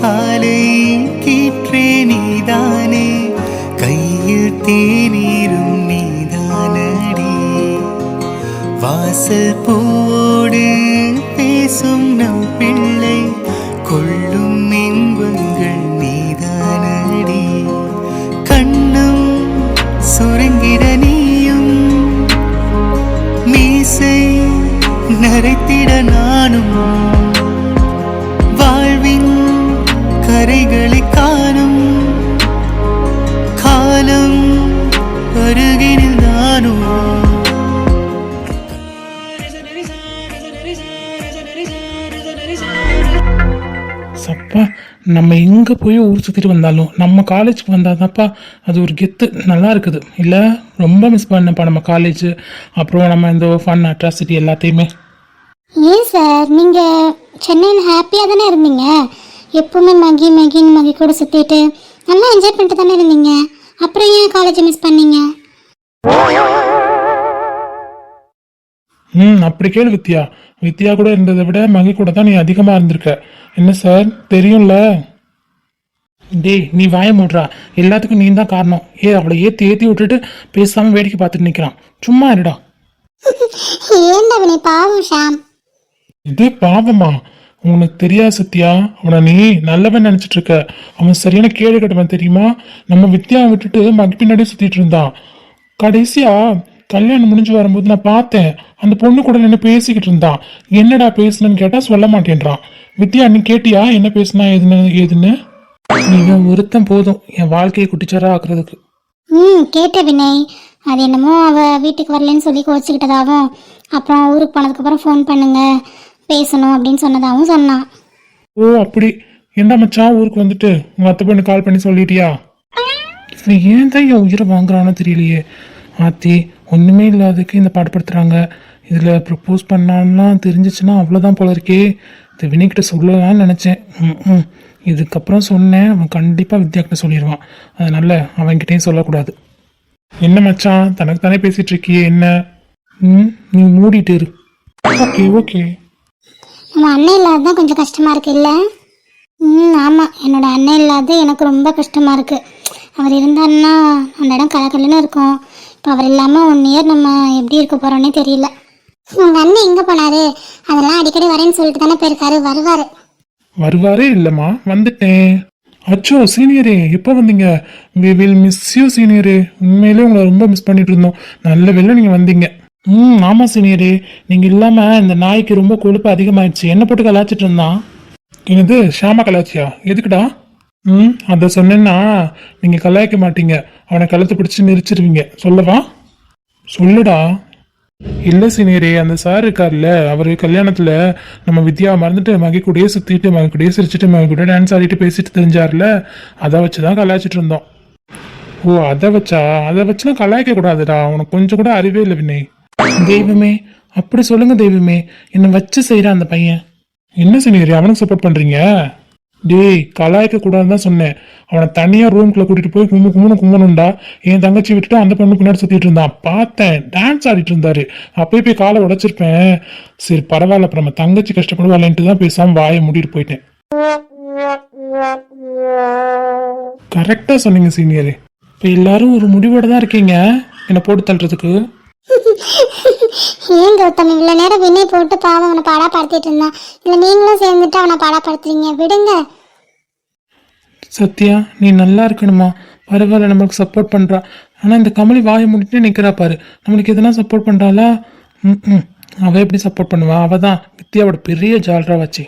காலை கீற்றே நீதானே. கையில் தேநீரும் நீதானடி. வாசல் போடு பேசும் நம் பிள்ளை. கொள்ளும் இன்பங்கள் நீதானடி. கண்ணும் சுருங்கிட நீயும். மீசை நரைத்திட சப்பா நம்ம எங்கே போய் ஊர் சுற்றிட்டு வந்தாலும் நம்ம காலேஜுக்கு வந்தாதான்ப்பா அது ஒரு கெத்து. நல்லா இருக்குது. இல்லை ரொம்ப மிஸ் பண்ணப்பா நம்ம காலேஜ் அப்புறம் நம்ம இந்த ஃபன் அட்ராசிட்டி எல்லாத்தையுமே. ஏன் சார் நீங்கள் சென்னையில் ஹாப்பியாக தானே இருந்தீங்க? எப்பவுமே மகி மகின்னு மகி கூட சுற்றிட்டு நல்லா என்ஜாய் பண்ணிட்டு தானே இருந்தீங்க? அப்புறம் ஏன் காலேஜை மிஸ் பண்ணீங்க? ம் அப்படி கேளு வித்யா. வித்யா கூட இருந்ததை விட மகி கூட தான் நீ அதிகமாக இருந்திருக்க. என்ன சார்? தெரியும்ல? டேய் நீ வாய மூடுறா. எல்லாத்துக்கும் நீ தான் காரணம். ஏ அவளை ஏற்றி ஏற்றி விட்டுட்டு பேசாமல் வேடிக்கை பார்த்துட்டு நிற்கிறான் சும்மா இருடா. இது பாவமா? உனக்கு தெரியாது சத்யா. அவனை நீ நல்லவன் நினைச்சிட்டு இருக்க. அவன் சரியான கேடு கட்டவன் தெரியுமா? நம்ம வித்யா விட்டுட்டு மகி பின்னாடியே சுத்திட்டு இருந்தான். கடைசியா கல்யாணம் முடிஞ்சு வரும்போது நான் பார்த்தேன். அந்த பொண்ணு கூட என்ன பேசிக்கிட்டு இருந்தான் என்னடா பேசுனன்னு கேட்டா சொல்ல மாட்டேன்றான் வித்யா நீ கேட்டியா? என்ன பேசுனா எதுன்னு ஏதுன்னு நீங்க ஒருத்தன் போதும். என் வாழ்க்கையை குட்டிச்சாரா ஆக்குறதுக்கு. ம் கேட்ட வினய். அது என்னமோ அவள் வீட்டுக்கு வரலன்னு சொல்லி கோச்சிக்கிட்டதாகவும் அப்புறம் ஊருக்கு போனதுக்கப்புறம் ஃபோன் பண்ணுங்க பேசணும் அப்படின்னு சொன்னதாகவும் சொன்னான் ஓ அப்படி. என்ன மச்சான் ஊருக்கு வந்துட்டு? உங்க அத்தை பொண்ணு கால் பண்ணி சொல்லிட்டியா? இவன் ஏன் தான் என் உயிரை வாங்குறானோ தெரியலையே. ஆத்தி ஒன்றுமே இல்லாததுக்கு இந்த பாடுபடுத்துகிறாங்க இதில் ப்ரப்போஸ் பண்ணான்லாம் தெரிஞ்சிச்சுன்னா அவ்வளோதான் போல இருக்கே. இந்த வினிக்கிட்ட சொல்லலாம்னு நினச்சேன். ம் ம். இதுக்கப்புறம் சொன்னேன். அவன் கண்டிப்பாக வித்யாக்கிட்ட சொல்லிடுவான். அதனால் அவன்கிட்டயும் சொல்லக்கூடாது. என்ன மச்சான்? தனக்கு தானே பேசிகிட்டு இருக்கியே என்ன? ம் நீ மூடிட்டு இரு. Okay okay. உங்கள் அண்ணன் இல்லாத தான் கொஞ்சம் கஷ்டமாக இருக்கு இல்லை? ம் ஆமாம் என்னோட அண்ணன் இல்லாத எனக்கு ரொம்ப கஷ்டமாக இருக்குது அவர் இருந்தாருன்னா அந்த இடம் கலக்கலன்னு இருக்கும். இப்போ அவர் இல்லாமல் ஒன் இயர் நம்ம எப்படி இருக்க போகிறோன்னே தெரியல. உங்கள் அண்ணன் எங்கே போனார்? அதெல்லாம் அடிக்கடி வரேன்னு சொல்லிட்டு தானே போயிருக்காரு. வருவார். வருவாரே இல்லைம்மா வந்துட்டேன். அச்சோ சீனியரே எப்போ வந்தீங்க? வி வில் மிஸ் யூ சீனியரே உண்மையிலே உங்களை ரொம்ப மிஸ் பண்ணிட்டு இருந்தோம். நல்ல வெளில நீங்கள் வந்தீங்க. ம் ஆமாம் சீனியரே நீங்கள் இல்லாமல் இந்த நாய்க்கு ரொம்ப கொழுப்பு அதிகமாகிடுச்சு என்ன போட்டு கலாச்சிட்டு இருந்தான்? என்னது ஷாமா கலாச்சியா எதுக்குடா? ம் அதை சொன்னேன்னா நீங்கள் கலாய்க்க மாட்டீங்க. அவனை கழுத்து பிடிச்சி நெரிச்சிருவீங்க. சொல்லவா? சொல்லுடா. இல்லை சீனியரே அந்த சார் இருக்கார்ல அவர் கல்யாணத்தில் நம்ம வித்யா மறந்துட்டு மகி கூடயே சுற்றிட்டு மகி கூடயே சிரிச்சிட்டு மகி கூட டான்ஸ் ஆடிட்டு பேசிட்டு தெரிஞ்சார்ல அதை வச்சுதான் கலாய்ச்சிட்டு இருந்தோம். ஓ அதை வச்சா? அதை வச்சுலாம் கலாய்க்க கூடாதுடா. உனக்கு கொஞ்சம் கூட அறிவே இல்லை வினய். தெய்வமே அப்படி சொல்லுங்க தெய்வமே. என்னை வச்சு செய்கிறான் அந்த பையன். என்ன சீனியரே அவனுக்கு சப்போர்ட் பண்ணுறீங்க டேய் கலாய்க்க கூடாதுன்னு தான் சொன்னேன். அவனை தனியாக ரூம்குள்ள கூட்டிகிட்டு போய் கும்மு கும்முன்னு கும்பணுண்டா என் தங்கச்சி விட்டுட்டு அந்த பொண்ணு பின்னாடி சுற்றிட்டு இருந்தான். பார்த்தேன் டான்ஸ் ஆடிட்டு இருந்தாரு. அப்பயே போய் காலை உடைச்சிருப்பேன். சரி பரவாயில்ல அப்புறம் நம்ம தங்கச்சி கஷ்டப்படுவாளேன்ட்டு தான் பேசாம வாயை மூடிட்டு போயிட்டேன். கரெக்டாக சொன்னீங்க சீனியர் இப்போ எல்லாரும் ஒரு முடிவோட தான் இருக்கீங்க. என்னை போட்டு தள்ளுறதுக்கு. ஏன் கௌதம்? இவ்வளோ நேரம் வினய் போட்டு பாவம் அவனை பாடாப்படுத்திட்டு இருந்தான். இல்லை நீங்களும் சேர்ந்துட்டு அவனை பாடாப்படுத்துறீங்க. விடுங்க. சத்யா நீ நல்லா இருக்கணுமா? பரவாயில்ல நம்மளுக்கு சப்போர்ட் பண்றா. ஆனா இந்த கமலி வாயை மூடிட்டு நிக்கிறா பாரு. நம்மளுக்கு எதனா சப்போர்ட் பண்றாளா? ம் ம். அவ எப்படி சப்போர்ட் பண்ணுவா? அவ தான் வித்யாவோட பெரிய ஜால்ரா வச்சு.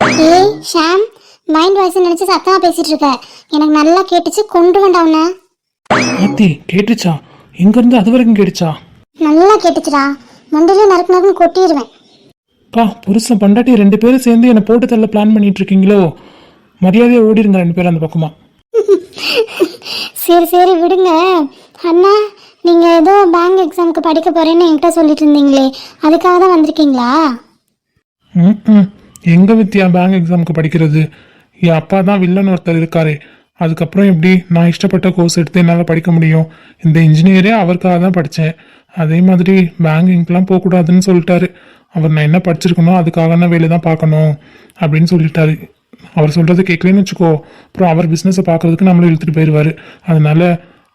ஏய் ஷாம் மைண்ட் வாய்ஸ் நினைச்சு சத்தமா பேசிட்டு இருக்க. எனக்கு நல்லா கேட்டுச்சு. கொண்டு வேண்டாம் அவனை. ஆத்தி கேட்டுச்சா? எங்க இருந்து அது வரைக்கும் கேட்டுச்சா? நல்லா கேட்டுச்சுடா. மண்டிலே நறுக்கு நறுக்குன்னு கொட்டிடுவேன். பா புருஷன் பண்டாட்டி ரெண்டு பேரும் சேர்ந்து என்னை போட்டு தள்ள பிளான் பண்ணிட்டு இருக்கீங்களோ மரியாதையா ஓடிருங்க ரெண்டு பேரும் அந்த பக்கமா. சரி சரி விடுங்க. அண்ணா நீங்க ஏதோ பேங்க் எக்ஸாமுக்கு படிக்க போறேன்னு என்கிட்ட சொல்லிட்டு இருந்தீங்களே அதுக்காக தான் வந்திருக்கீங்களா? ம் எங்க வித்யா பேங்க் எக்ஸாமுக்கு படிக்கிறது? என் அப்பா தான் வில்லன் ஒருத்தர் இருக்காரே. அதுக்கப்புறம் எப்படி நான் இஷ்டப்பட்ட கோர்ஸ் எடுத்து என்னால் படிக்க முடியும்? இந்த இன்ஜினியரே அவருக்காக தான் படித்தேன் அதே மாதிரி பேங்கிங்க்கெலாம் போகக்கூடாதுன்னு சொல்லிட்டாரு. அவர் நான் என்ன படிச்சிருக்கணும் அதுக்காக நான் வேலை தான் பார்க்கணும் அப்படின்னு சொல்லிட்டாரு. அவர் சொல்கிறத கேட்கலன்னு வச்சுக்கோ. அப்புறம் அவர் பிஸ்னஸை பார்க்குறதுக்கு நம்மளை இழுத்துட்டு போயிடுவார் அதனால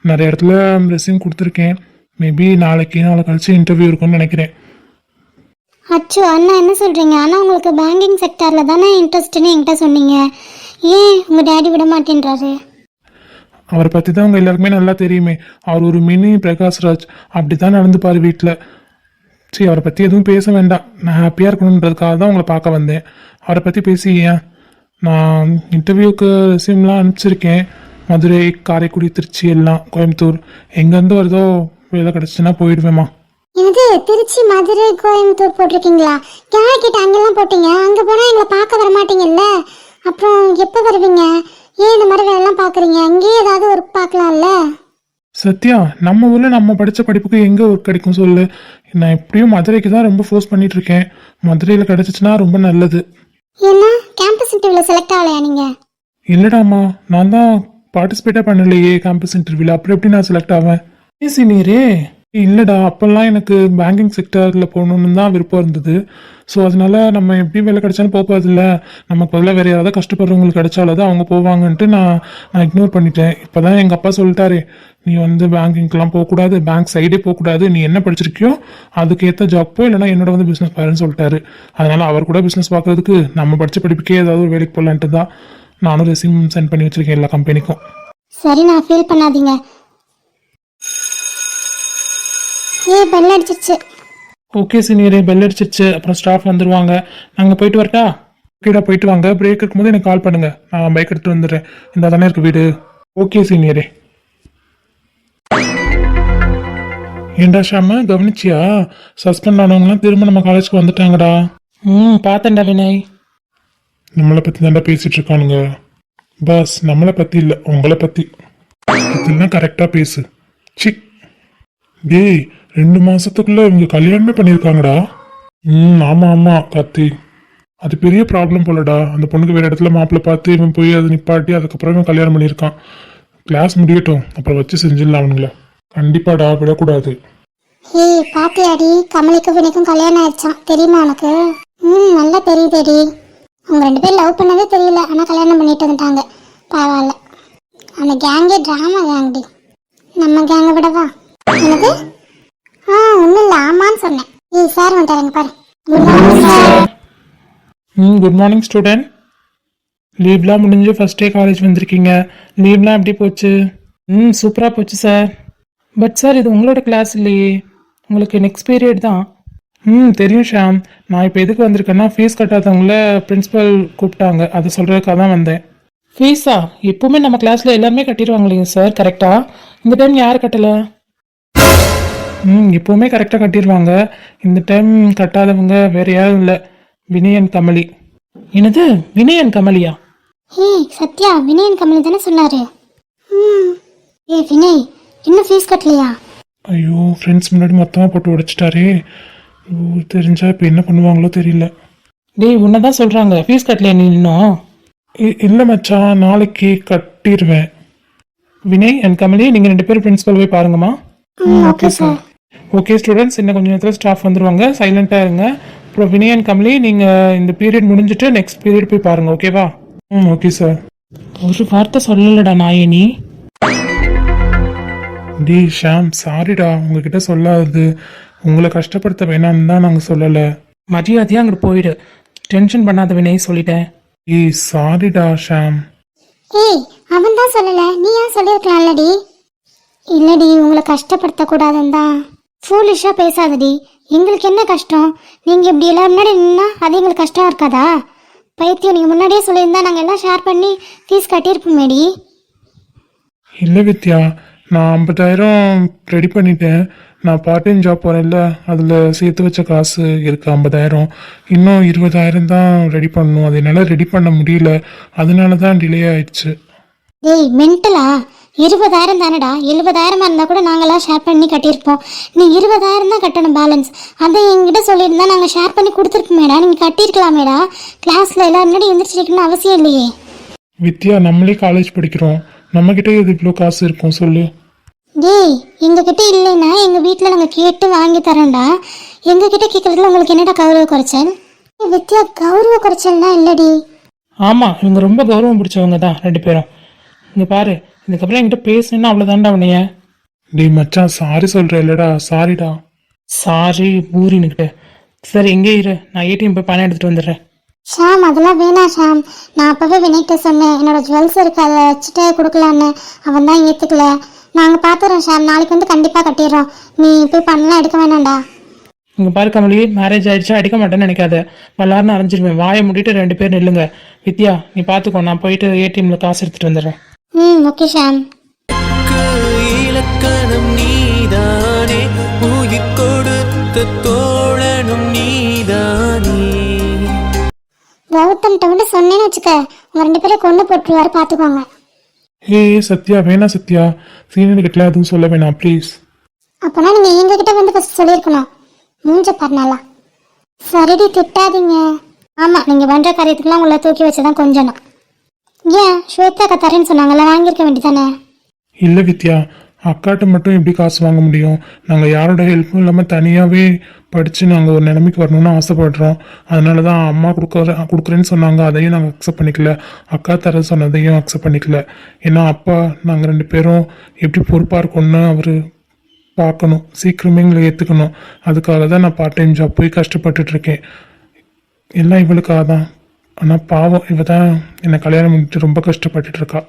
நிறைய இடத்துல ரெசியூம் கொடுத்துருக்கேன். மேபி நாளைக்கு நாளை கழிச்சு இன்டர்வியூ இருக்கும்னு நினைக்கிறேன். அச்சோ அண்ணா என்ன சொல்கிறீங்க ஆனால் உங்களுக்கு பேங்கிங் செக்டாரில் தானே இன்ட்ரெஸ்ட்னு என்கிட்ட சொன்னீங்க. ஏன் உங்கள் டேடி விட மாட்டேன்றாரு அவரை பற்றி தான் உங்கள் எல்லாருக்குமே நல்லா தெரியுமே. அவர் ஒரு மினி பிரகாஷ்ராஜ். அப்படி தான் நடந்துப்பார் வீட்டில் சரி அவரை பற்றி எதுவும் பேச வேண்டாம். நான் ஹாப்பியாக இருக்கணுன்றதுக்காக தான் உங்களை பார்க்க வந்தேன். அவரை பற்றி பேசி ஏன் நான் இன்டர்வியூக்கு ரெசியூம்லாம் அனுப்பிச்சிருக்கேன். மதுரை காரைக்குடி திருச்சி எல்லாம் கோயம்புத்தூர். எங்கேருந்து வருதோ வேலை கிடச்சுன்னா போயிடுவேம்மா. என்னது திருச்சி மதுரை கோயம்புத்தூர் போட்டிருக்கீங்களா? யார்கிட்ட அங்கெல்லாம் போட்டீங்க? அங்கே போனால் எங்களை பார்க்க வர மாட்டீங்கல்ல அப்புறம் எப்போ வருவீங்க? ஏன் இந்த மாதிரி வேலைலாம் பார்க்குறீங்க? அங்கேயே ஏதாவது ஒர்க் பார்க்கலாம்ல? சத்யா நம்ம ஊரில் நம்ம படித்த படிப்புக்கு எங்கே ஒர்க் கிடைக்கும் சொல்லு? நான் எப்படியும் மதுரைக்கு தான் ரொம்ப ஃபோர்ஸ் பண்ணிட்டு இருக்கேன். மதுரையில் கிடச்சிச்சின்னா ரொம்ப நல்லது. ஏன்னா கேம்பஸ் இன்டர்வியூவில் செலக்ட் ஆகலையா நீங்கள் இல்லடாம்மா நான் தான் பார்ட்டிசிபேட்டே பண்ணலையே கேம்பஸ் இன்டர்வியூல அப்புறம் எப்படி நான் செலக்ட் ஆவேன்? ஏ சீனியரே இல்லைடா அப்போல்லாம் எனக்கு பேங்கிங் செக்டரில் போகணுன்னு தான் விருப்பம் இருந்தது. ஸோ அதனால நம்ம எப்படி வேலை கிடைச்சாலும் போகாதில்ல நமக்கு பதிலாக வேறு யாராவது கஷ்டப்படுறவங்களுக்கு கிடைச்சாலும் தான் அவங்க போவாங்கன்ட்டு நான் நான் இக்னோர் பண்ணிட்டேன். இப்போ தான் எங்கள் அப்பா சொல்லிட்டாரு நீ வந்து பேங்கிங்க்கெலாம் போகக்கூடாது பேங்க் சைடே போகக்கூடாது நீ என்ன படிச்சிருக்கியோ அதுக்கேற்ற ஜாப் போ இல்லைனா என்னோட வந்து பிஸ்னஸ் பாருன்னு சொல்லிட்டாரு. அதனால அவர் கூட பிஸ்னஸ் பார்க்குறதுக்கு நம்ம படித்த படிப்புக்கே ஏதாவது ஒரு வேலைக்கு போகலான்ட்டு தான் நானும் ரெசியூம் சென்ட் பண்ணி வச்சிருக்கேன் எல்லா கம்பெனிக்கும் சரி நான் ஃபீல் பண்ணாதீங்க. ஏ பெல் அடிச்சிருச்சு. ஓகே சீனியரே பெல் அடிச்சிருச்சு. அப்புறம் ஸ்டாஃப் வந்துருவாங்க. நாங்கள் போயிட்டு வரட்டா? ஓகேடா போயிட்டு வாங்க. பிரேக் இருக்கும்போது எனக்கு கால் பண்ணுங்க. நான் பைக் எடுத்துட்டு வந்துடுறேன். இந்த தானே இருக்கு வீடு. ஓகே சீனியரே ஏண்டா ஷாம கவனிச்சியா? சஸ்பெண்ட் ஆனவங்களாம் திரும்ப நம்ம காலேஜ்க்கு வந்துட்டாங்கடா. ம் பார்த்தேன்டா வினய். நம்மளை பற்றி தாண்டா பேசிட்டு இருக்கானுங்க. பாஸ் நம்மளை பற்றி இல்லை உங்களை பற்றி இதெல்லாம் கரெக்டாக பேசு. சி டேய் ரெண்டு மாசத்துக்குள்ள இவங்க கல்யாணமே பண்ணியிருக்காங்கடா. ம் ஆமாம் ஆமாம் கார்த்தி. அது பெரிய ப்ராப்ளம் போலடா. அந்த பொண்ணுக்கு வேற இடத்துல மாப்பிள்ளை பார்த்து இவன் போய் அதை நிப்பாட்டி அதுக்கப்புறம் இவன் கல்யாணம் பண்ணியிருக்கான். கிளாஸ் முடியட்டும். அப்புறம் வச்சு செஞ்சிடலாம் அவனுங்கள. கண்டிப்பாடா விடக்கூடாது. ஏய் பாத்தியாடி? கமலிக்கு வினைக்கும் கல்யாணம் ஆயிடுச்சான் தெரியுமா உனக்கு? ம் நல்லா தெரியுதேடி. அவங்க ரெண்டு பேரும் லவ் பண்ணதே தெரியல. ஆனால் கல்யாணம் பண்ணிட்டு வந்துட்டாங்க. பரவாயில்ல. அந்த கேங்கே ட்ராமா கேங்டி நம்ம கேங்கை விடவா? என்னது? ஆ ஒன்றும் இல்லை ஆமான்னு சொன்னேன். ஏய் சார் வந்துட்டாருங்க பாரு. குட் மார்னிங் சார் ம் குட் மார்னிங் ஸ்டூடெண்ட் லீவ்லாம் முடிஞ்சு ஃபர்ஸ்ட் டே காலேஜ் வந்திருக்கீங்க. லீவ்லாம் எப்படி போச்சு? ம் சூப்பராக போச்சு சார் பட் சார் இது உங்களோட கிளாஸ் இல்லையே. உங்களுக்கு நெக்ஸ்ட் பீரியட் தான். ம் தெரியும் ஷாம் நான் இப்போ எதுக்கு வந்திருக்கேன்னா ஃபீஸ் கட்டாதவங்கள பிரின்ஸிபல் கூப்பிட்டாங்க. அதை சொல்கிறதுக்காக தான் வந்தேன். ஃபீஸா எப்பவுமே நம்ம கிளாஸில் எல்லாருமே கட்டிடுவாங்க இல்லைங்க சார் கரெக்டாக இந்த டைம் யார் கட்டலை? ம் எப்போவுமே கரெக்டாக கட்டிடுவாங்க இந்த டைம் கட்டாதவங்க வேற யாரும் இல்லை. வினயன் கமலி. என்னது? வினயன் கமலியா? ஏய் சத்யா வினயன் கமலி தானே சொன்னாரு. ம். ஏய் வினய் இன்னும் ஃபீஸ் கட்டலையா? ஐயோ ஃப்ரெண்ட்ஸ் முன்னாடி மொத்தமாக போட்டு உடைச்சிட்டாரே. ஐயோ, தெரிஞ்சா இப்போ என்ன பண்ணுவாங்களோ தெரியல. டேய் உன்னை தான் சொல்கிறாங்க ஃபீஸ் கட்டலையா நீ இன்னும்? இ- இல்லை மச்சான் நாளைக்கு கட்டிடுவேன் வினய் அண்ட் கமலி நீங்கள் ரெண்டு பேரும் பிரின்ஸிபல் போய் பாருங்கம்மா. ம் ஓகே சார் ஓகே ஸ்டூடெண்ட்ஸ் இன்னும் கொஞ்சம் நேரத்தில் ஸ்டாஃப் வந்துருவாங்க. சைலண்ட்டாக இருங்க. அப்புறம் வினயன் கமலி நீங்கள் இந்த பீரியட் முடிஞ்சிட்டு நெக்ஸ்ட் பீரியட் போய் பாருங்க ஓகேவா ம் ஓகே சார் ஒரு வார்த்தை சொல்லலடா நாயினி டி ஷாம் சாரிடா உங்ககிட்ட சொல்லாது உங்களை கஷ்டப்படுத்த வேணாம்னு தான் நாங்கள் சொல்லலை. மரியாதையாக அங்கே போயிடு. டென்ஷன் பண்ணாத வினய் சொல்லிட்டேன். ஏய் சாரிடா ஷாம். ஏய் அவன் தான் சொல்லலை. நீ ஏன் சொல்லியிருக்கலாம்லடி? இல்லடி உங்களை கஷ்டப்படுத்தக்கூடாதுன்னு தான். ஃபூலிஷாக பேசாதடி. எங்களுக்கு என்ன கஷ்டம்? நீங்கள் இப்படி எல்லாம் முன்னாடி நின்னா அது எங்களுக்கு கஷ்டம் இருக்காதா? பைத்தியம் நீங்கள் முன்னாடியே சொல்லியிருந்தா நாங்கள் எல்லாம் ஷேர் பண்ணி ஃபீஸ் கட்டியிருப்போமேடி. இல்லை வித்யா நான் ஐம்பதாயிரம் ரெடி பண்ணிட்டேன். நான் பார்ட் டைம் ஜாப் போகிறேன்ல அதில் சேர்த்து வச்ச காசு இருக்கு ஐம்பதாயிரம். இன்னும் இருபதாயிரம் தான் ரெடி பண்ணணும். அது என்னால் ரெடி பண்ண முடியல. அதனால தான் டிலே ஆயிடுச்சு. டேய் மென்டலா இருபதாயிரம் தானடா? எழுபதாயிரமா இருந்தால் கூட நாங்களாம் ஷேர் பண்ணி கட்டியிருப்போம். நீ இருபதாயிரம் தான் கட்டணும் பேலன்ஸ் அதை எங்கிட்ட சொல்லியிருந்தா நாங்கள் ஷேர் பண்ணி கொடுத்துருப்போமேடா. நீங்கள் கட்டியிருக்கலாமேடா. கிளாஸில் எல்லாரும் முன்னாடி எந்திரிச்சிருக்கணும்னு அவசியம் இல்லையே. வித்யா நம்மளே காலேஜ் படிக்கிறோம். நம்மக்கிட்ட இது இவ்வளோ காசு இருக்கும் சொல்லு. டேய் எங்ககிட்ட இல்லைன்னா எங்கள் வீட்டில் நாங்கள் கேட்டு வாங்கி தரோம்டா. எங்ககிட்ட கேட்குறதுல உங்களுக்கு என்னடா கௌரவ குறைச்சல்? வித்யா கௌரவ குறைச்சல்லாம் இல்லடி. ஆமாம் இவங்க ரொம்ப கௌரவம் பிடிச்சவங்க தான் ரெண்டு பேரும். இங்கே பாரு இதுக்கப்புறம் என்கிட்ட பேசுனா அவ்வளோதான்டா அவனைய டேய் மச்சான் சாரி சொல்ற இல்லடா சாரிடா சாரி பூரின்னுக்கிட்ட சரி எங்கே இரு. நான் ஏடிஎம் போய் பணம் எடுத்துகிட்டு வந்துடுறேன். ஷாம் அதெல்லாம் வேணாம் ஷாம். நான் அப்போவே வினய்கிட்ட சொன்னேன் என்னோட ஜுவல்ஸ் இருக்கு அதை வச்சுட்டு கொடுக்கலான்னு. அவன் தான் ஏற்றுக்கல நாங்கள் பார்த்துறோம் ஷாம். நாளைக்கு வந்து கண்டிப்பாக கட்டிடுறோம். நீ போய் பண்ணலாம் எடுக்க வேணாம்டா. இங்கே பாரு கமலி மேரேஜ் ஆயிடுச்சா அடிக்க மாட்டேன்னு நினைக்காத. வல்லாருன்னு அரைஞ்சிருவேன். வாயை மூடிட்டு ரெண்டு பேர் நில்லுங்க. வித்யா நீ பார்த்துக்கோ நான் போயிட்டு ஏடிஎம்ல காசு எடுத்துகிட்டு வந்துடுறேன். ம் ஓகே ஷாம் இலக்கணம் நீதானே? உயிர் கொடுத்த தோழனும் நீதானே? கௌதம்கிட்ட வந்து சொன்னேன்னு வச்சுக்க உங்க ரெண்டு பேரும் கொண்டு போட்டுருவாரு பார்த்துக்கோங்க ஏய் சத்யா வேணாம் சத்யா. சீனியர் கிட்ட எதுவும் சொல்ல வேணாம் ப்ளீஸ் அப்போனா நீங்கள் எங்ககிட்ட வந்து ஃபஸ்ட் சொல்லியிருக்கணும். மூஞ்ச பண்ணலாம் சரிடி திட்டாதீங்க. ஆமாம் நீங்கள் பண்ணுற காரியத்துக்குலாம் உங்களை தூக்கி வச்சு தான் கொஞ்சணும். ஏன்? ஸ்வேதா அக்கா தரேன்னு சொன்னாங்கல்ல வாங்கியிருக்க வேண்டியதானே? இல்லை வித்யா அக்காட்ட மட்டும் எப்படி காசு வாங்க முடியும்? நாங்கள் யாரோட ஹெல்ப்பும் இல்லாமல் தனியாகவே படித்து நாங்கள் ஒரு நிலைமைக்கு வரணும்னு ஆசைப்படுறோம். அதனால தான் அம்மா கொடுக்குற கொடுக்குறேன்னு சொன்னாங்க. அதையும் நாங்கள் அக்செப்ட் பண்ணிக்கல. அக்கா தர சொன்னதையும் அக்செப்ட் பண்ணிக்கல. ஏன்னா அப்பா நாங்கள் ரெண்டு பேரும் எப்படி பொறுப்பாக இருக்கோம்னு அவர் பார்க்கணும். சீக்கிரமே எங்களை ஏற்றுக்கணும் அதுக்காக தான் நான் பார்ட் டைம் ஜாப் போய் கஷ்டப்பட்டுட்ருக்கேன் எல்லாம் இவளுக்காக தான் ஆனால் பாவம் இவ தான் என்னை கல்யாணம் பண்ணிட்டு ரொம்ப கஷ்டப்பட்டுட்டு இருக்கா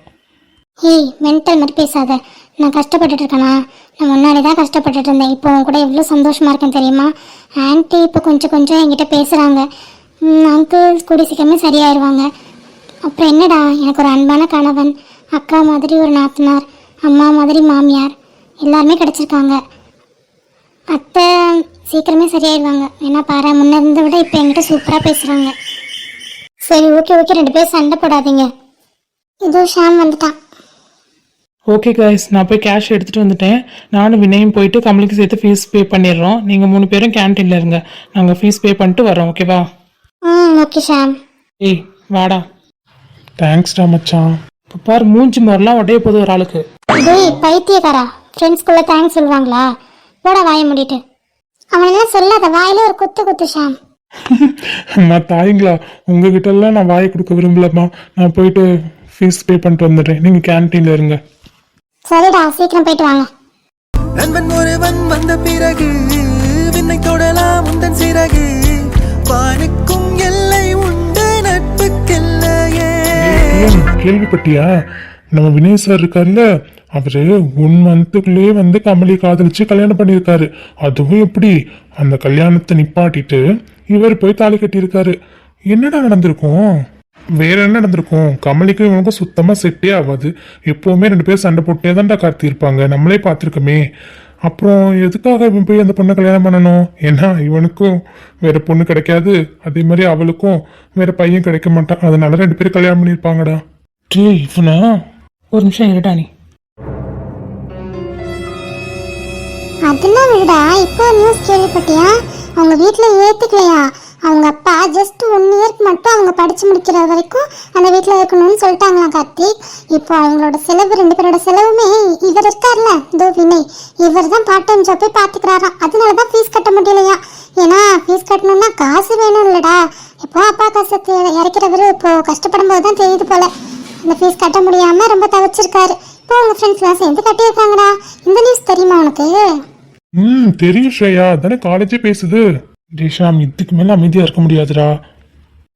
ஏய் மென்டல் மாதிரி பேசாத. நான் கஷ்டப்பட்டுட்டு இருக்கேனா நான் முன்னாடி தான் கஷ்டப்பட்டுட்டு இருந்தேன் இப்போ உன் கூட எவ்வளோ சந்தோஷமாக இருக்கேன் தெரியுமா? ஆன்ட்டி இப்போ கொஞ்சம் கொஞ்சம் என்கிட்ட பேசுகிறாங்க அங்கிள் கூடி சீக்கிரமே சரியாயிருவாங்க. அப்புறம் என்னடா? எனக்கு ஒரு அன்பான கணவன். அக்கா மாதிரி ஒரு நாத்தனார். அம்மா மாதிரி மாமியார். எல்லாருமே கிடச்சிருக்காங்க. அத்தை சீக்கிரமே சரியாயிடுவாங்க ஏன்னா பாரு முன்னே இருந்த விட இப்போ என்கிட்ட சூப்பராக பேசுகிறாங்க சரி ஓகே ஓகே ரெண்டு பேரும் சண்டை போடாதீங்க. இதோ ஷாம் வந்துட்டான். ஓகே காய்ஸ் நான் போய் கேஷ் எடுத்துகிட்டு வந்துட்டேன். நானும் வினயும் போயிட்டு கமலுக்கு சேர்த்து ஃபீஸ் பே பண்ணிடுறோம். நீங்கள் மூணு பேரும் கேன்டீனில் இருங்க. நாங்கள் ஃபீஸ் பே பண்ணிட்டு வரோம் ஓகேவா ம் ஓகே ஷாம். ஏய் வாடா. தேங்க்ஸ்டா மச்சான். இப்போ பாரு மூஞ்சி மாதிரிலாம் உடைய போகுது ஒரு ஆளுக்கு. டேய் பைத்தியக்காரா. ஃப்ரெண்ட்ஸ்குள்ளே தேங்க்ஸ் சொல்லுவாங்களா? போட வாய மூடிட்டு. அவனெல்லாம் சொல்லாத வாயில ஒரு குத்து குத்து ஷாம். அம்மா தாய்ங்களா உங்ககிட்ட எல்லாம் நான் வாயை கொடுக்க விரும்பலம்மா. நான் போயிட்டு ஃபீஸ் பே பண்ணிட்டு வந்துடுறேன். நீங்க கேன்டீன்ல இருங்க. சரிடா சீக்கிரம் போயிட்டு வாங்க. நண்பன் ஒருவன் வந்த பிறகு விண்ணை தொடலாம் உந்தன் சிறகு. வானுக்கும் எல்லை உண்டு நட்புக்கெல்லையே. கேள்விப்பட்டியா? நம்ம வினய் சார் இருக்கார்ல அவரு ஒன் மந்த்துக்குள்ளேயே வந்து கமலி காதலிச்சு கல்யாணம் பண்ணியிருக்காரு. அதுவும் எப்படி? அந்த கல்யாணத்தை நிப்பாட்டிட்டு இவர் போய் தாலி கட்டியிருக்காரு. என்னடா நடந்திருக்கும்? வேற என்ன நடந்திருக்கும்? கமலிக்கும் இவனுக்கும் சுத்தமா செட்டே ஆகாது. எப்பவுமே ரெண்டு பேரும் சண்டை போட்டே தான்டா கார்த்தி இருப்பாங்க நம்மளே பார்த்துருக்கோமே. அப்புறம் எதுக்காக இவன் போய் அந்த பொண்ணை கல்யாணம் பண்ணணும்? ஏன்னா இவனுக்கும் வேற பொண்ணு கிடைக்காது. அதே மாதிரி அவளுக்கும் வேற பையன் கிடைக்க மாட்டான். அதனால ரெண்டு பேரும் கல்யாணம் பண்ணியிருப்பாங்கடா. டே இவனா? ஒரு நிமிஷம் இருடா நீ. அதெல்லாம் விடா இப்போ நியூஸ் கேள்விப்பட்டியா? அவங்க வீட்டில் ஏற்றுக்கலையா அவங்க அப்பா ஜஸ்ட் ஒன் இயர்க்கு மட்டும் அவங்க படித்து முடிக்கிற வரைக்கும் அந்த வீட்டில் இருக்கணும்னு சொல்லிட்டாங்களாம் கார்த்திக். இப்போ அவங்களோட செலவு ரெண்டு பேரோட செலவுமே இவர் இருக்கார்ல தோ வினய். இவர் தான் பார்ட் டைம் ஜாப்பே பார்த்துக்கிறாராம் அதனால தான் ஃபீஸ் கட்ட முடியலையா? ஏன்னா ஃபீஸ் கட்டணும்னா காசு வேணும் இல்லடா இப்போ அப்பா காசு இறக்கிறவர் இப்போ கஷ்டப்படும் போது தான் தெரியுது போல. அந்த ஃபீஸ் கட்ட முடியாமல் ரொம்ப தவிச்சிருக்காரு. இப்போ உங்கள் ஃப்ரெண்ட்ஸ்லாம் சேர்ந்து கட்டியிருக்காங்கடா. இந்த நியூஸ் தெரியுமா உனக்கு? ம் தெரியும் ஸ்ரேயா. அதானே காலேஜே பேசுது. டேஷாம் இதுக்கு மேல அமைதியா இருக்க முடியாதுடா.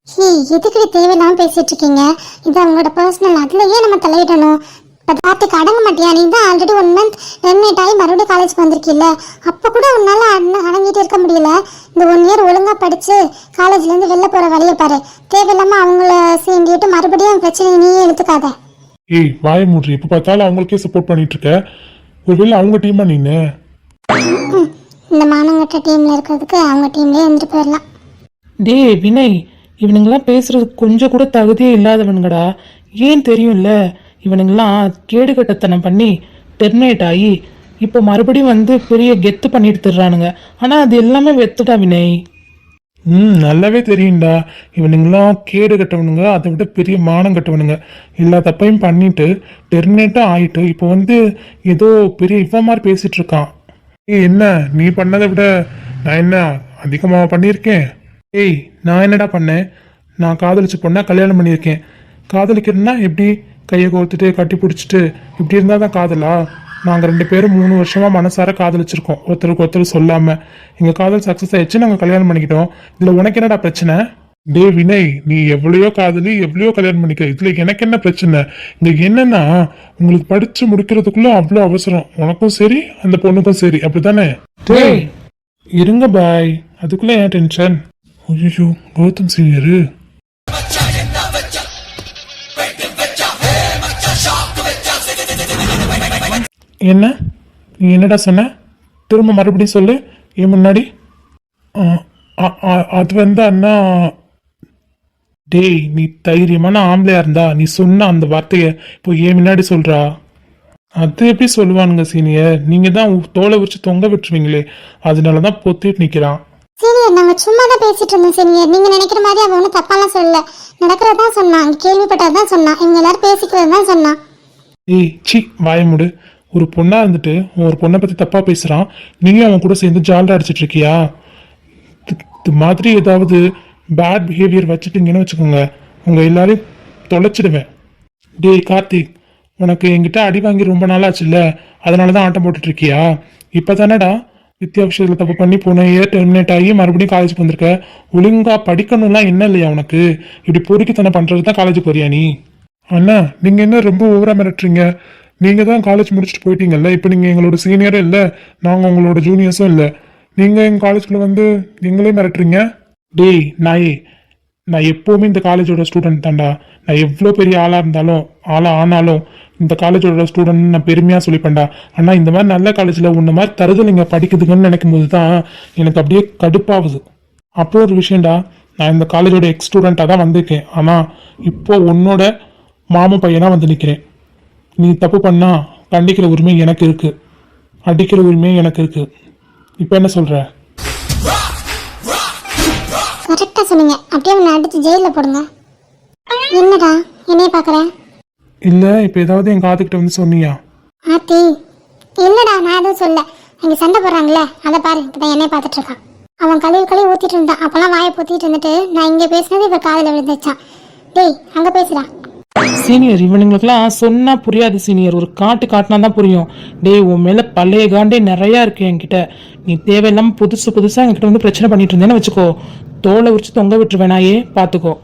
ஹே எதுக்கு தேவையில்லாம பேசிட்டு இருக்கீங்க? இது அவங்களோட பர்சனல் அதுல ஏன் நம்ம தலையிடணும். இப்போ கார்த்திக் அடங்க மாட்டியா? நீ தான் ஆல்ரெடி ஒன் மந்த் டெர்மினேட் ஆகி மறுபடியும் காலேஜ் வந்திருக்கில்ல. அப்போ கூட உன்னால அடங்க- அடங்கிட்டு இருக்க முடியல. இந்த ஒன் இயர் ஒழுங்கா படிச்சு காலேஜ்ல இருந்து வெளில போற வழியை பாரு. தேவையில்லாம அவங்கள சீண்டிட்டு மறுபடியும் பிரச்சனையை நீயே எடுத்துக்காத ஏய் வாய மூட்ரி எப்ப பார்த்தாலும் அவங்களுக்கே சப்போர்ட் பண்ணிட்டு இருக்க. ஒருவேளை அவங்க டீமா நீனு இந்த மானங்கட்ட டீம்ல இருக்கிறதுக்கு அவங்க டீம்லயே இருந்துட்டு போயிடலாம். டேய் வினய் இவனுங்கெல்லாம் பேசுறதுக்கு கொஞ்சம் கூட தகுதியே இல்லாதவனுங்கடா. ஏன் தெரியும்ல? இவனுங்கெல்லாம் கேடுகட்டத்தனம் பண்ணி டெர்மினேட் ஆகி இப்போ மறுபடியும் வந்து பெரிய கெத்து பண்ணிட்டு தர்றானுங்க. ஆனால் அது எல்லாமே வெத்துடா வினய். ம் நல்லாவே தெரியும்டா. இவனுங்களாம் கேடு கட்டவனுங்க அதை விட பெரிய மானம் கட்டவனுங்க. எல்லா தப்பையும் பண்ணிட்டு டெர்மினேட்டும் ஆயிட்டு இப்போ வந்து ஏதோ பெரிய இவ மாதிரி பேசிட்டு இருக்கான். ஏய் என்ன? நீ பண்ணதை விட நான் என்ன அதிகமாக பண்ணியிருக்கேன்? ஏய் நான் என்னடா பண்ணேன்? நான் காதலிச்ச பொண்ணை கல்யாணம் பண்ணியிருக்கேன். காதலிக்கிறேன்னா எப்படி கையை கோர்த்துட்டு கட்டி பிடிச்சிட்டு இப்படி இருந்தால் தான் காதலா? நாங்கள் ரெண்டு பேரும் மூணு வருஷமாக மனசார காதலிச்சிருக்கோம். ஒருத்தருக்கு ஒருத்தர் சொல்லாமல் எங்கள் காதல் சக்ஸஸ் ஆயிடுச்சு நாங்கள் கல்யாணம் பண்ணிக்கிட்டோம். இதில் உனக்கு என்னடா பிரச்சனை? டே வினய் நீ எவ்வளையோ காதலி எவ்வளையோ கல்யாணம் பண்ணிக்க. இதில் எனக்கு என்ன பிரச்சனை? இங்க என்னன்னா உங்களுக்கு படிச்சு முடிக்கிறதுக்குள்ள அவ்வளோ அவசரம். உனக்கும் சரி அந்த பொண்ணுக்கும் சரி. அப்படிதானே டேய் இருங்க பாய். அதுக்குள்ள ஏன் டென்ஷன் ஐயோ கௌதம் சீனியரு என்ன? நீ என்னடா சொன்ன? திரும்ப மறுபடியும் சொல்லு. ஏன் முன்னாடி? ஆ, அது வந்து அண்ணா டேய் நீ தைரியமான ஆம்பளையா இருந்தா நீ சொன்ன அந்த வார்த்தைய இப்போ ஏன் முன்னாடி சொல்றா? அது எப்படி சொல்லுவானுங்க சீனியர் நீங்க தான் தோலை வச்சு தொங்க விட்டுருவீங்களே. அதனாலதான் பொத்திட்டு நிக்கிறான். சீனியர் நாங்க சும்மா தான் பேசிட்டு இருந்தோம் சீனியர் நீங்க நினைக்கிற மாதிரி அவன் ஒன்றும் தப்பாலாம் சொல்லல. நடக்கிறதான் சொன்னான் கேள்விப்பட்டதான் சொன்னான். இவங்க எல்லாரும் பேசிக்கிறது தான் சொன்னான். ஏய் சி வாய மூடு. ஒரு பொண்ணா இருந்துட்டு ஒரு பொண்ணை பத்தி தப்பா பேசுறான். நீயும் அவன் கூட சேர்ந்து ஜாலியா அடிச்சிட்டு இருக்கியா? இது மாதிரி ஏதாவது பேட் பிஹேவியர் வச்சுட்டீங்கன்னு வச்சுக்கோங்க. உங்கள் எல்லாரையும் தொலைச்சிடுவேன். டேய் கார்த்திக் உனக்கு என்கிட்ட அடி வாங்கி ரொம்ப நாளாச்சு இல்லை அதனால தான் ஆட்டம் போட்டுட்ருக்கியா? இப்போ தானடா வித்யா விஷயத்தில் தப்பு பண்ணி போனையே டெர்மினேட் ஆகி மறுபடியும் காலேஜ் வந்திருக்க. ஒழுங்காக படிக்கணும்லாம் என்ன இல்லையா உனக்கு? இப்படி பொறுக்கித்தனம் பண்ணுறது தான் காலேஜ் போறியா நீ? அண்ணா நீங்கள் என்ன ரொம்ப ஓவராக மிரட்டுறீங்க? நீங்கள் தான் காலேஜ் முடிச்சுட்டு போயிட்டீங்கல்ல? இப்போ நீங்கள் எங்களோட சீனியரும் இல்லை. நாங்கள் உங்களோட ஜூனியர்ஸும் இல்லை. நீங்கள் எங்கள் காலேஜ்குள்ளே வந்து எங்களே மிரட்டுறீங்க? டேய் நாயே நான் எப்போவுமே இந்த காலேஜோட ஸ்டூடெண்ட் தான்டா. நான் எவ்வளோ பெரிய ஆளாக இருந்தாலும் ஆளாக ஆனாலும் இந்த காலேஜோட ஸ்டூடெண்ட் நான் பெருமையாக சொல்லிப்பேன்டா. ஆனால் இந்த மாதிரி நல்ல காலேஜில் உன்ன மாதிரி தருதலைங்க படிக்குதுங்கன்னு நினைக்கும் போது தான் எனக்கு அப்படியே கடுப்பாகுது. அப்போ ஒரு விஷயம்டா நான் இந்த காலேஜோட எக்ஸ் ஸ்டூடெண்ட்டாக தான் வந்திருக்கேன். ஆனால் இப்போ உன்னோட மாமன் பையனாக வந்து நிற்கிறேன் நீ தப்பு பண்ணால் கண்டிக்கிற உரிமை எனக்கு இருக்குது அடிக்கிற உரிமை எனக்கு இருக்குது இப்போ என்ன சொல்கிற கரெக்டாக சொன்னீங்க. அப்படியே அவனை அடிச்சு ஜெயிலில் போடுங்க. என்னடா? என்னைய பார்க்குறேன் இல்லை இப்போ ஏதாவது என் காதுகிட்ட வந்து சொன்னியா? ஆத்தி இல்லடா நான் எதுவும் சொல்ல அங்கே சண்டை போடுறாங்களே அதை பாரு இப்பதான் என்னைய பார்த்துட்டு இருக்கான். அவன் கழுவி கழுவி ஊத்திட்டு இருந்தான். அப்பெல்லாம் வாயை பொத்திட்டு இருந்துட்டு நான் இங்கே பேசினது இப்போ காதில் விழுந்துச்சான் டேய் அங்கே பேசுடா. சீனியர் இவனுங்களுக்குலாம் சொன்னா புரியாது சீனியர் ஒரு காட்டு காட்டினா தான் புரியும். டேய் உன் மேல பழைய காண்டே நிறைய இருக்கு என்கிட்ட. நீ தேவையில்லாம புதுசு புதுசா என்கிட்ட வந்து பிரச்சனை பண்ணிட்டு இருந்தேன்னு வச்சுக்கோ. தோலை உரிச்சு தொங்க விட்டுருவேனாயே பாத்துக்கோ.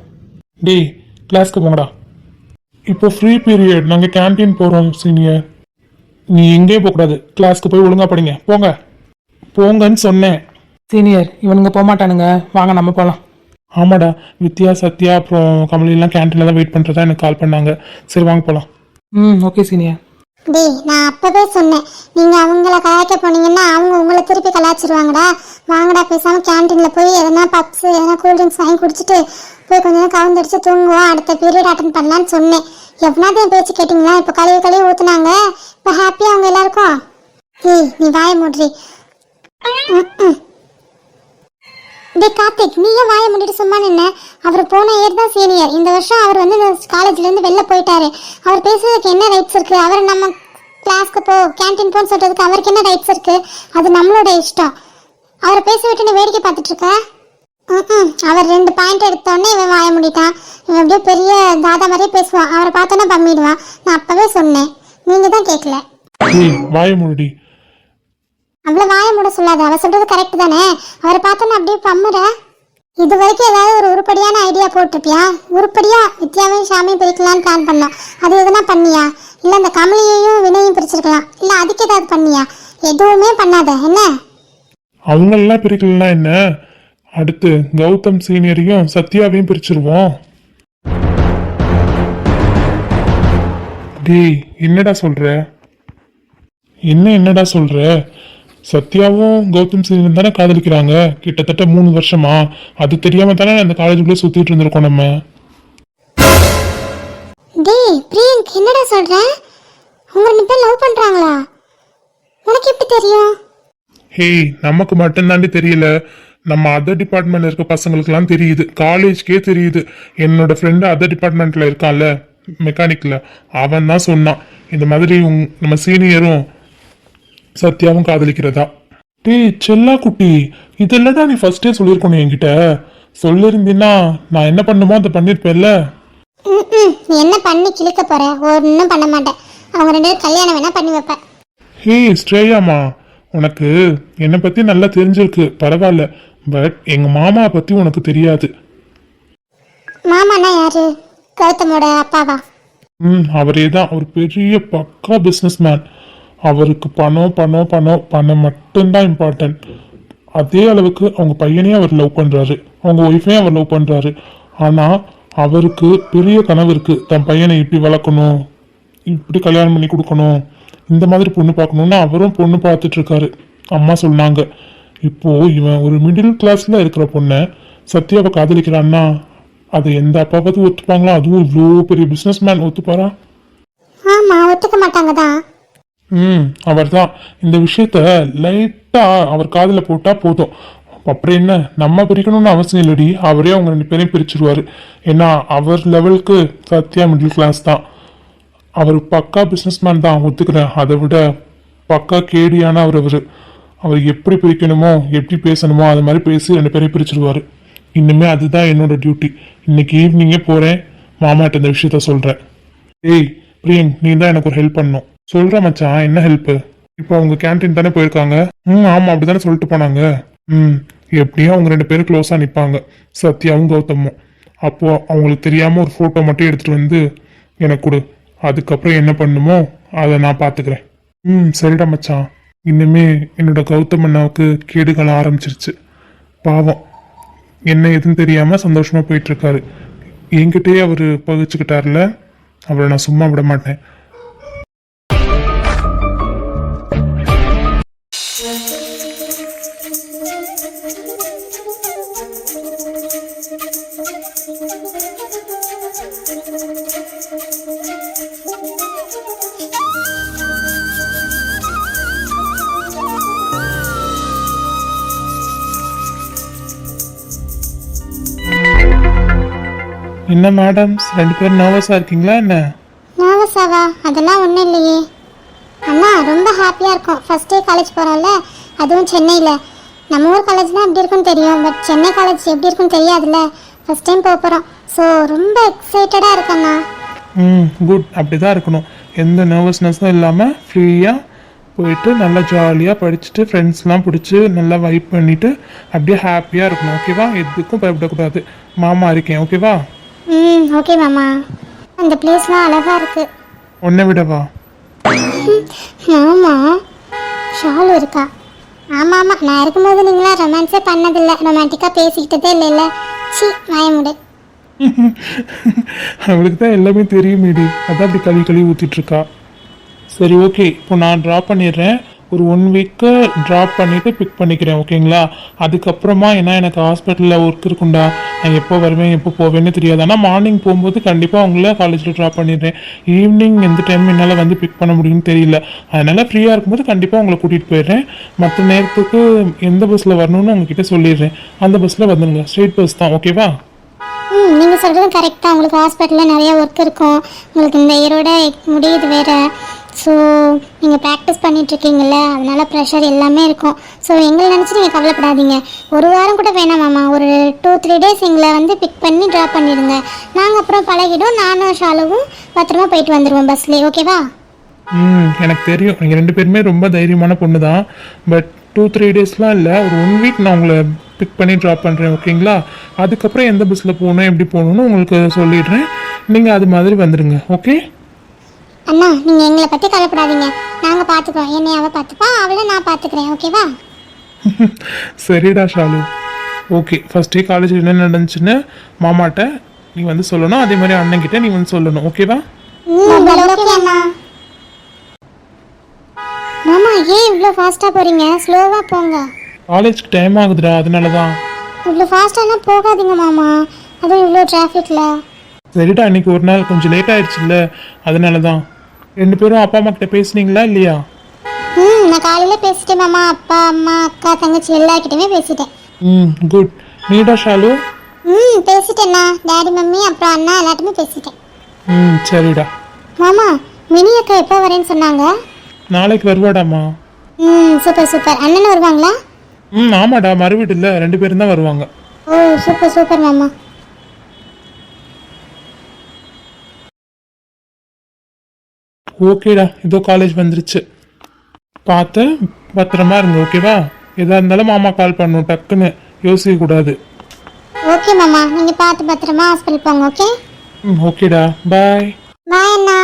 டேய் கிளாஸ்க்கு போங்கடா. இப்போ ஃப்ரீ பீரியட் நாங்கள் கேண்டீன் போகிறோம் சீனியர் நீ எங்கேயும் போகக்கூடாது. கிளாஸ்க்கு போய் ஒழுங்கா படிங்க. போங்க. போங்கன்னு சொன்னேன். சீனியர் இவனுங்க போக மாட்டானுங்க வாங்க நம்ம போலாம். ஆமாடா வித்யா சத்யா அப்புறம் கமலிலாம் கேண்டீனில் தான் வெயிட் பண்ணுறதா எனக்கு கால் பண்ணாங்க. சரி வாங்க போகலாம் ம் ஓகே சீனியர் டேய் நான் அப்பவே சொன்னேன். நீங்க அவங்கள கலாய்க்க போனீங்கன்னா அவங்க உங்களை திருப்பி கலாய்ச்சிருவாங்கடா. வாங்கடா பேசாம கேன்டீன்ல போய் எதனா பப்ஸ் எதனா கூல் ட்ரிங்க்ஸ் வாங்கி குடிச்சிட்டு போய் கொஞ்ச நேரம் கவுந்தடிச்சு தூங்குவோம். அடுத்த பீரியட் அட்டன் பண்ணலான்னு சொன்னேன். எவனாவது என் பேச்சு கேட்டிங்களா? இப்போ கழுவி கழுவி ஊத்துனாங்க. இப்போ ஹாப்பியா அவங்க எல்லாருக்கும்? ஏய் நீ வாய மூட்ரி டே கார்த்திக் நீ ஏன் வாயை சும்மா நின்ன. அவர் போன இயர் தான் சீனியர் இந்த வருஷம் அவர் வந்து இந்த காலேஜ்லேருந்து வெளில போயிட்டாரு. அவர் பேசுறதுக்கு என்ன ரைட்ஸ் இருக்குது அவர் நம்ம கிளாஸ்க்கு போ கேண்டீன் போன்னு சொல்கிறதுக்கு அவருக்கு என்ன ரைட்ஸ் இருக்குது அது நம்மளோட இஷ்டம். அவரை பேச விட்டு நீ வேடிக்கை பார்த்துட்ருக்க ம் அவர் ரெண்டு பாயிண்ட் எடுத்தோடனே இவன் வாய முடிட்டான். இவன் அப்படியே பெரிய தாதா மாதிரியே பேசுவான். அவரை பார்த்தோன்னே பம்மிடுவான். நான் அப்போவே சொன்னேன். நீங்கள் தான் கேட்கல. வாய முடி அவ்வளோ வாய மூட சொல்லாத. அவ சொல்றது கரெக்ட் தானே? அவரை பார்த்தோன்னா அப்படியே பம்முற. இது வரைக்கும் ஏதாவது ஒரு உருப்படியான ஐடியா போட்டிருப்பியா? உருப்படியா வித்யாவையும் ஷாமையும் பிரிக்கலாம்னு பிளான் பண்ணோம். அது எதுனா பண்ணியா? இல்ல அந்த கமலியையும் வினையும் பிரிச்சிருக்கலாம். இல்ல அதுக்கு ஏதாவது பண்ணியா? எதுவுமே பண்ணாத. என்ன? அவங்களெல்லாம் பிரிக்கலாம் என்ன? அடுத்து கௌதம் சீனியரையும் சத்யாவையும் பிரிச்சிருவோம். டேய் என்னடா சொல்ற? என்ன என்னடா சொல்ற? சத்யாவும் கௌதம் சீனியரும் தானே காதலிக்கிறாங்க? கிட்டத்தட்ட மூணு வருஷமா. அது தெரியாம தானே அந்த காலேஜுக்குள்ளே சுத்திட்டு இருந்திருக்கோம் நம்ம. டேய் பிரியங்க் என்னடா சொல்ற? உங்க ரெண்டு பேர் லவ் பண்றாங்களா? உனக்கு எப்படி தெரியும்? ஹேய் நமக்கு மட்டும்தாண்டி தெரியல. நம்ம அதர் டிபார்ட்மெண்ட்ல இருக்க பசங்களுக்குலாம் தெரியுது. காலேஜ்க்கே தெரியுது. என்னோட ஃப்ரெண்டு அதர் டிபார்ட்மெண்ட்ல இருக்கான்ல மெக்கானிக்ல அவன் தான் சொன்னான் இந்த மாதிரி உங்- நம்ம சீனியரும் சத்யாவும் காதலிக்கிறதா? டேய் செல்லா குட்டி இதெல்லாம் நீ ஃபர்ஸ்டே சொல்லியிருக்கணும் என்கிட்ட. சொல்லிருந்தீன்னா நான் என்ன பண்ணுமோ அதை ம் நீ என்ன பண்ணி கிழிக்க போற? ஒன்றும் பண்ண மாட்டேன். அவங்க ரெண்டு பேரும் கல்யாணம் வேணா பண்ணி வைப்பேன் ஹே ஸ்ரேயாமா உனக்கு என்னை பத்தி நல்லா தெரிஞ்சிருக்கு. பரவாயில்ல பட் எங்க மாமா பத்தி உனக்கு தெரியாது. மாமாண்ணா யாரு? கௌதமோட அப்பாவா? ம் அவரே தான். ஒரு பெரிய பக்கா பிஸ்னஸ் மேன் அவருக்கு பணம் பணம் பணம் பணம் மட்டும்தான் இம்பார்ட்டன்ட் அதே அளவுக்கு அவங்க பையனையும் அவர் லவ் பண்ணுறாரு அவங்க ஒய்ஃபையும் அவர் லவ் பண்ணுறாரு ஆனால் அவருக்கு பெரிய கனவு இருக்குது தன் பையனை இப்படி வளர்க்கணும். இப்படி கல்யாணம் பண்ணி கொடுக்கணும். இந்த மாதிரி பொண்ணு பார்க்கணுன்னு அவரும் பொண்ணு பார்த்துட்ருக்காரு அம்மா சொன்னாங்க. இப்போது இவன் ஒரு மிடில் கிளாஸில் இருக்கிற பொண்ணை சத்யாவை காதலிக்கிறான்னா அதை எந்த அப்பாவது ஒத்துப்பாங்களா? அதுவும் இவ்வளோ பெரிய பிஸ்னஸ் மேன் ஒத்துப்பாரா? ஆமாம் ஒத்துக்க மாட்டாங்க தான் ம் அவர் தான் இந்த விஷயத்த லைட்டா அவர் காதில் போட்டா போதும். அப்புறம் என்ன? நம்ம பிரிக்கணும்னு அவசியம் இல்லடி. அவரே அவங்க ரெண்டு பேரையும் பிரிச்சிருவாரு. ஏன்னா அவர் லெவலுக்கு சத்யா மிடில் கிளாஸ் தான். அவர் பக்கா பிஸ்னஸ் மேன் தான் ஒத்துக்கிறேன். அதை விட பக்கா கேடியான அவர். அவர் அவர் எப்படி பிரிக்கணுமோ எப்படி பேசணுமோ அது மாதிரி பேசி ரெண்டு பேரையும் பிரிச்சிருவாரு. இன்னுமே அதுதான் என்னோட டியூட்டி இன்னைக்கு ஈவினிங்கே போறேன். மாமாட்ட இந்த விஷயத்த சொல்றேன். ஏய் பிரியன் நீ தான் எனக்கு ஒரு ஹெல்ப் பண்ணும் சொல்ற மச்சான் என்ன ஹெல்ப் இப்போ அவங்க கேண்டீன் தானே போயிருக்காங்க? ம் ஆமா அப்படிதானே சொல்லிட்டு போனாங்க. ம் எப்படியும் அவங்க ரெண்டு பேரும் க்ளோஸா நிப்பாங்க. சத்யாவும் கௌதமும். அப்போ அவங்களுக்கு தெரியாம ஒரு போட்டோ மட்டும் எடுத்துட்டு வந்து எனக்கு கொடு. அதுக்கப்புறம் என்ன பண்ணுமோ அதை நான் பாத்துக்கிறேன் ம் சரிடா மச்சான். இன்னுமே என்னோட கௌதம் அண்ணாவுக்கு கேடுகள் ஆரம்பிச்சிருச்சு. பாவம். என்ன எதுன்னு தெரியாம சந்தோஷமா போயிட்டு இருக்காரு. என்கிட்டயே அவரு பகிச்சுக்கிட்டார்ல அவரை நான் சும்மா விட மாட்டேன். என்ன மேடம் ரெண்டு பேரும் நர்வஸா இருக்கீங்களா என்ன? நர்வஸாவா அதெல்லாம் ஒன்றும் இல்லையே. அண்ணா ரொம்ப ஹாப்பியாக இருக்கும். ஃபர்ஸ்ட் டே காலேஜ் போகிறோம்ல அதுவும் சென்னையில். நம்ம ஊர் காலேஜ்னா எப்படி இருக்குன்னு தெரியும். பட் சென்னை காலேஜ் எப்படி இருக்குன்னு தெரியாதுல்ல? ஃபர்ஸ்ட் டைம் போக போகிறோம் ஸோ ரொம்ப எக்ஸைட்டடாக இருக்கண்ணா ம் குட் அப்படி தான் இருக்கணும். எந்த நர்வஸ்னஸும் இல்லாமல் ஃப்ரீயாக போயிட்டு நல்லா ஜாலியாக படிச்சுட்டு ஃப்ரெண்ட்ஸ்லாம் பிடிச்சி நல்லா வைப் பண்ணிட்டு அப்படியே ஹாப்பியாக இருக்கணும். ஓகேவா எதுக்கும் பயப்படக்கூடாது. மாமா இருக்கேன். ஓகேவா ம் ஓகே மாமா. அந்த பிளேஸ்லாம் அழகாக இருக்குது உன்னை விடவா? ஆமா. ஷாலு இருக்கா? ஆமாம் ஆமாம் நான் இருக்கும்போது நீங்களாம் ரொமான்ஸே பண்ணதில்லை. ரொமான்டிக்காக பேசிக்கிட்டதே இல்லைல்ல. சி வாயமுடு அவளுக்கு தான் எல்லாமே தெரியுமேடி அதான் அப்படி கழுவி கழுவி ஊற்றிட்டு இருக்கா. சரி ஓகே இப்போ நான் ட்ராப் பண்ணிடுறேன். ஒரு ஒன் வீக்கு ட்ராப் பண்ணிவிட்டு பிக் பண்ணிக்கிறேன் ஓகேங்களா அதுக்கப்புறமா ஏன்னா எனக்கு ஹாஸ்பிட்டலில் ஒர்க் இருக்குண்டா நான் எப்போ வருவேன் எப்போ போவேன்னு தெரியாது. ஆனால் மார்னிங் போகும்போது கண்டிப்பாக உங்களை காலேஜில் ட்ராப் பண்ணிடுறேன். ஈவினிங் எந்த டைம் என்னால் வந்து பிக் பண்ண முடியும்னு தெரியல. அதனால் ஃப்ரீயாக இருக்கும்போது கண்டிப்பாக உங்களை கூட்டிகிட்டு போயிடுறேன். மற்ற நேரத்துக்கு எந்த பஸ்ஸில் வரணும்னு உங்ககிட்ட சொல்லிடுறேன். அந்த பஸ்ஸில் வந்துடுங்க ஸ்ட்ரெயிட் பஸ் தான் ஓகேவா ம் நீங்கள் சொல்கிறது கரெக்டாக உங்களுக்கு ஹாஸ்பிட்டலில் நிறைய ஒர்க் இருக்கும். உங்களுக்கு இந்த இயரோட முடியுது வேறு. ஸோ நீங்கள் ப்ராக்டிஸ் பண்ணிகிட்ருக்கீங்கள அதனால் ப்ரெஷர் எல்லாமே இருக்கும். ஸோ எங்களை நினச்சி நீங்கள் கவலைப்படாதீங்க. ஒரு வாரம் கூட வேணாம் மாமா. ஒரு டூ த்ரீ டேஸ் எங்களை வந்து பிக் பண்ணி ட்ராப் பண்ணிடுங்க. நாங்கள் அப்புறம் பழகிடும். நானும் ஷாலுவும் பத்திரமா போயிட்டு வந்துடுவோம் பஸ்லேயே ஓகேவா ம் எனக்கு தெரியும். நீங்கள் ரெண்டு பேருமே ரொம்ப தைரியமான பொண்ணு தான் பட் டூ த்ரீ டேஸ்லாம் இல்லை. ஒரு ஒன் வீக் நான் உங்களை பிக் பண்ணி ட்ராப் பண்ணுறேன் ஓகேங்களா அதுக்கப்புறம் எந்த பஸ்ஸில் போகணும் எப்படி போகணுன்னு உங்களுக்கு சொல்லிடுறேன். நீங்கள் அது மாதிரி வந்துடுங்க ஓகே அண்ணா நீங்கள் எங்களை பற்றி கவலைப்படாதீங்க. நாங்கள் பார்த்துக்குறோம் என்னை அவள் பார்த்துப்பா அவளை நான் பார்த்துக்கிறேன் ஓகேவா? சரிடா ஷாலு. ஓகே ஃபர்ஸ்ட் டே காலேஜில் என்ன நடந்துச்சுன்னு மாமாட்ட நீ வந்து சொல்லணும். அதே மாதிரி அண்ணன்கிட்ட நீ வந்து சொல்லணும். ஓகேவா? மாமா ஏன் இவ்வளோ ஃபாஸ்ட்டாக போகிறீங்க ஸ்லோவாக போங்க. காலேஜ்க்கு டைம் ஆகுதுடா அதனால தான் இவ்வளோ ஃபாஸ்ட்டாலாம் போகாதீங்க மாமா. அதுவும் இவ்வளோ டிராஃபிக்கில் சரிடா இன்னைக்கு ஒரு நாள் கொஞ்சம் லேட் ஆயிடுச்சுல்ல அதனால தான் ரெண்டு பேரும் அப்பா அம்மா கிட்ட பேசுனீங்களா இல்லையா? ம் நான் காலையில் பேசிட்டேன் மாமா அப்பா அம்மா அக்கா தங்கச்சி எல்லார்கிட்டயுமே பேசிட்டேன். ம் குட் நீடா ஷாலு? ம் பேசிட்டேண்ணா டேடி மம்மி அப்புறம் அண்ணா எல்லாத்தையுமே பேசிட்டேன். ம் சரிடா. மாமா மினி அக்கா எப்போ வரேன்னு சொன்னாங்க? நாளைக்கு வருவாடாம்மா? ம் சூப்பர் சூப்பர். அண்ணன் வருவாங்களா? ம் ஆமாடா. மறுவீடு இல்லை. ரெண்டு பேரும் தான் வருவாங்க. ஓ சூப்பர் சூப்பர் மாமா. ஓகேடா இதோ காலேஜ் வந்துருச்சு. பார்த்து பத்திரமா இருங்க ஓகேவா எதா இருந்தாலும் மாமா கால் பண்ணும் டக்குன்னு. யோசிக்க கூடாது ஓகே மாமா நீங்கள் பார்த்து பத்திரமா ஹாஸ்பிட்டல் போங்க ஓகே ஓகேடா பாய் பாய் அண்ணா.